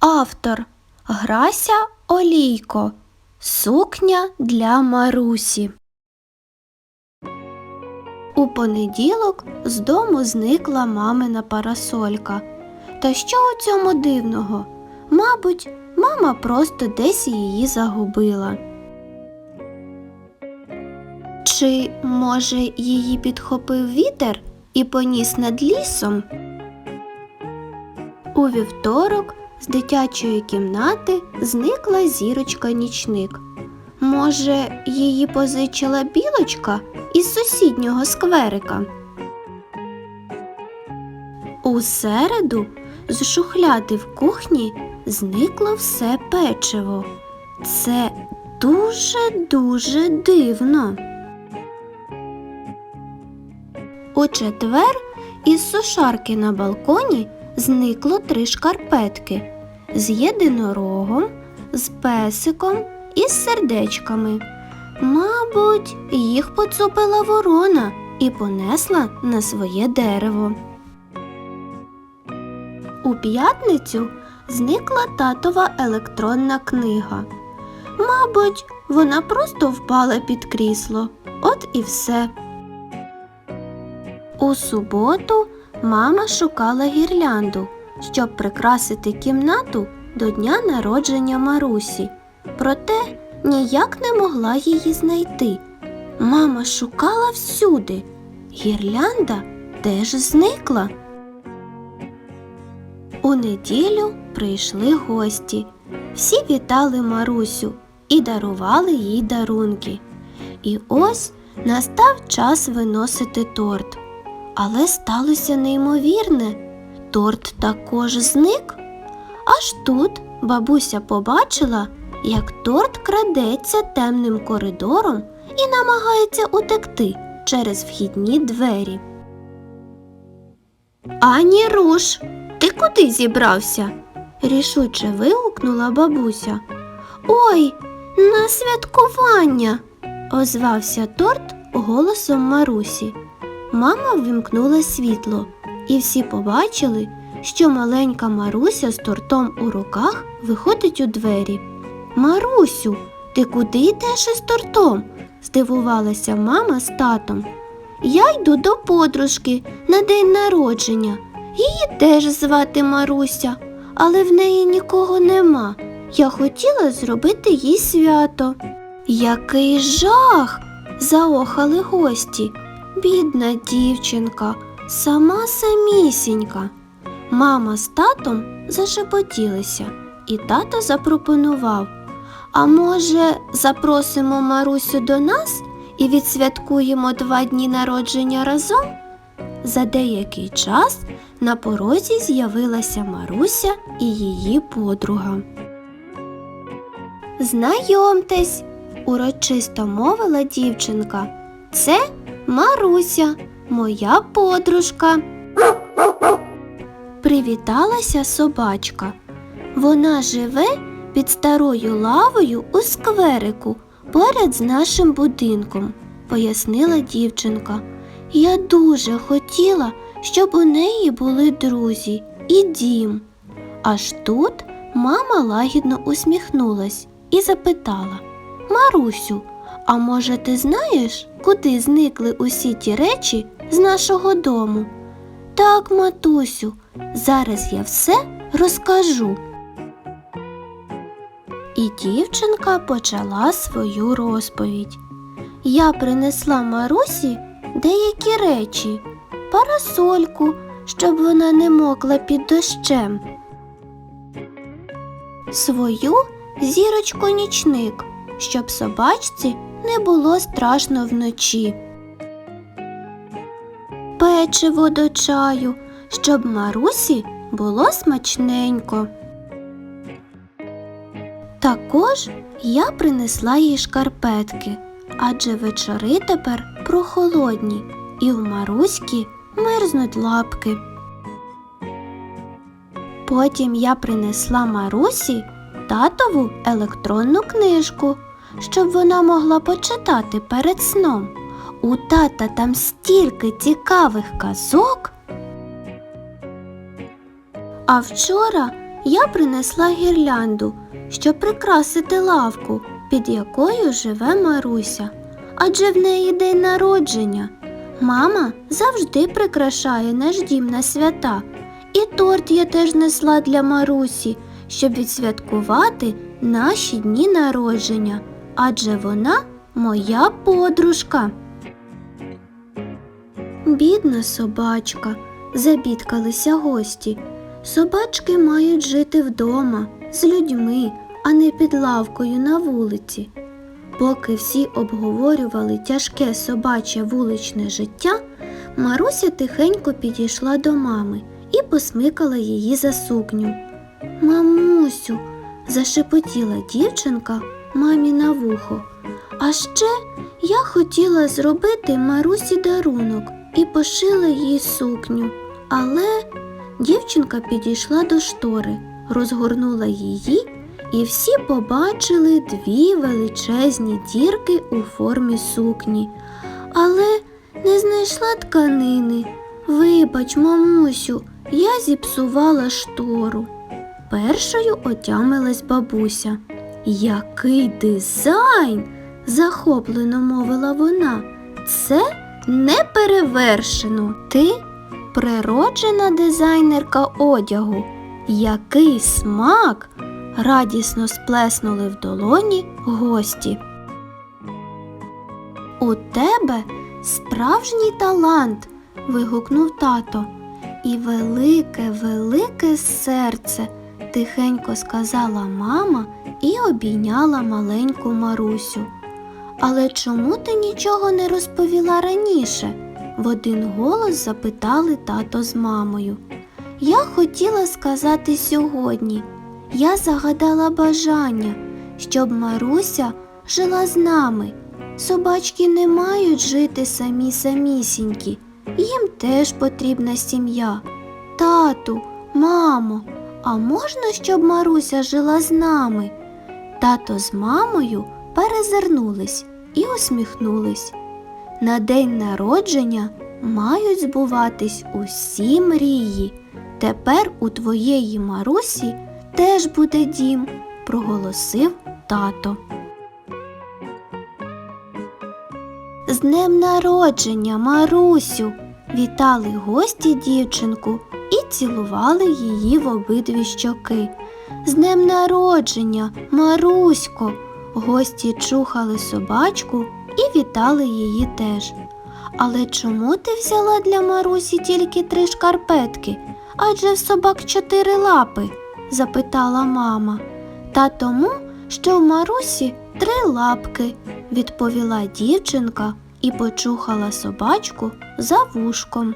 Автор Грася Олійко. Сукня для Марусі. У понеділок з дому зникла мамина парасолька. Та що у цьому дивного? Мабуть, мама просто десь її загубила. Чи, може, її підхопив вітер і поніс над лісом? У вівторок з дитячої кімнати зникла зірочка нічник. Може, її позичила білочка із сусіднього скверика? У середу з шухляди в кухні зникло все печиво. Це дуже-дуже дивно. У четвер із сушарки на балконі зникло три шкарпетки з єдинорогом, з песиком і з сердечками. Мабуть, їх поцупила ворона і понесла на своє дерево. У п'ятницю зникла татова електронна книга. Мабуть, вона просто впала під крісло. От і все. У суботу мама шукала гірлянду, щоб прикрасити кімнату до дня народження Марусі. Проте ніяк не могла її знайти. Мама шукала всюди. Гірлянда теж зникла. У неділю прийшли гості. Всі вітали Марусю і дарували їй дарунки. І ось настав час виносити торт. Але сталося неймовірне. Торт також зник. Аж тут бабуся побачила, як торт крадеться темним коридором і намагається утекти через вхідні двері. Ані руш, ти куди зібрався? рішуче вигукнула бабуся. Ой, на святкування, озвався торт голосом Марусі. Мама ввімкнула світло, і всі побачили, що маленька Маруся з тортом у руках виходить у двері. Марусю, ти куди йдеш із тортом? здивувалася мама з татом. Я йду до подружки на день народження. Її теж звати Маруся, але в неї нікого нема. Я хотіла зробити їй свято. Який жах! заохали гості. Бідна дівчинка, сама самісінька. Мама з татом зашепотілися, і тато запропонував. А може, запросимо Марусю до нас і відсвяткуємо два дні народження разом? За деякий час на порозі з'явилася Маруся і її подруга. Знайомтесь, урочисто мовила дівчинка. Це Маруся, моя подружка. Привіталася собачка. Вона живе під старою лавою у скверику поряд з нашим будинком, пояснила дівчинка. Я дуже хотіла, щоб у неї були друзі і дім. Аж тут мама лагідно усміхнулась і запитала Марусю, а може, ти знаєш, куди зникли усі ті речі з нашого дому? Так, матусю, зараз я все розкажу. І дівчинка почала свою розповідь. Я принесла Марусі деякі речі, парасольку, щоб вона не мокла під дощем. Свою зірочку нічник, щоб собачці не було страшно вночі. Печиво до чаю, щоб Марусі було смачненько. Також я принесла їй шкарпетки, адже вечори тепер прохолодні, і в Маруськи мерзнуть лапки. Потім я принесла Марусі татову електронну книжку, щоб вона могла почитати перед сном. У тата там стільки цікавих казок. А вчора я принесла гірлянду, щоб прикрасити лавку, під якою живе Маруся. Адже в неї день народження. Мама завжди прикрашає наш дім на свята. І торт я теж несла для Марусі, щоб відсвяткувати наші дні народження. Адже вона моя подружка. Бідна собачка, забідкалися гості. Собачки мають жити вдома з людьми, а не під лавкою на вулиці. Поки всі обговорювали тяжке собаче вуличне життя, Маруся тихенько підійшла до мами і посмикала її за сукню. Мамусю, зашепотіла дівчинка мамі на вухо. А ще я хотіла зробити Марусі дарунок і пошила їй сукню. Але дівчинка підійшла до штори, розгорнула її, і всі побачили дві величезні дірки у формі сукні. Але не знайшла тканини. Вибач, мамусю, я зіпсувала штору. Першою отямилась бабуся. Який дизайн! захоплено мовила вона. Це неперевершено. Ти природжена дизайнерка одягу. Який смак! радісно сплеснули в долоні гості. У тебе справжній талант. вигукнув тато. І велике, велике серце, тихенько сказала мама і обійняла маленьку Марусю. Але чому ти нічого не розповіла раніше? в один голос запитали тато з мамою. Я хотіла сказати сьогодні. Я загадала бажання, щоб Маруся жила з нами. Собачки не мають жити самі самісінькі, їм теж потрібна сім'я. Тату, мамо, а можна, щоб Маруся жила з нами? Тато з мамою перезирнулись і усміхнулись. На день народження мають збуватись усі мрії. Тепер у твоєї Марусі теж буде дім, проголосив тато. З днем народження, Марусю! Вітали гості дівчинку і цілували її в обидві щоки. З днем народження, Марусько! Гості чухали собачку і вітали її теж. Але чому ти взяла для Марусі тільки три шкарпетки? Адже в собак чотири лапи? запитала мама. Та тому, що в Марусі три лапки, відповіла дівчинка і почухала собачку за вушком.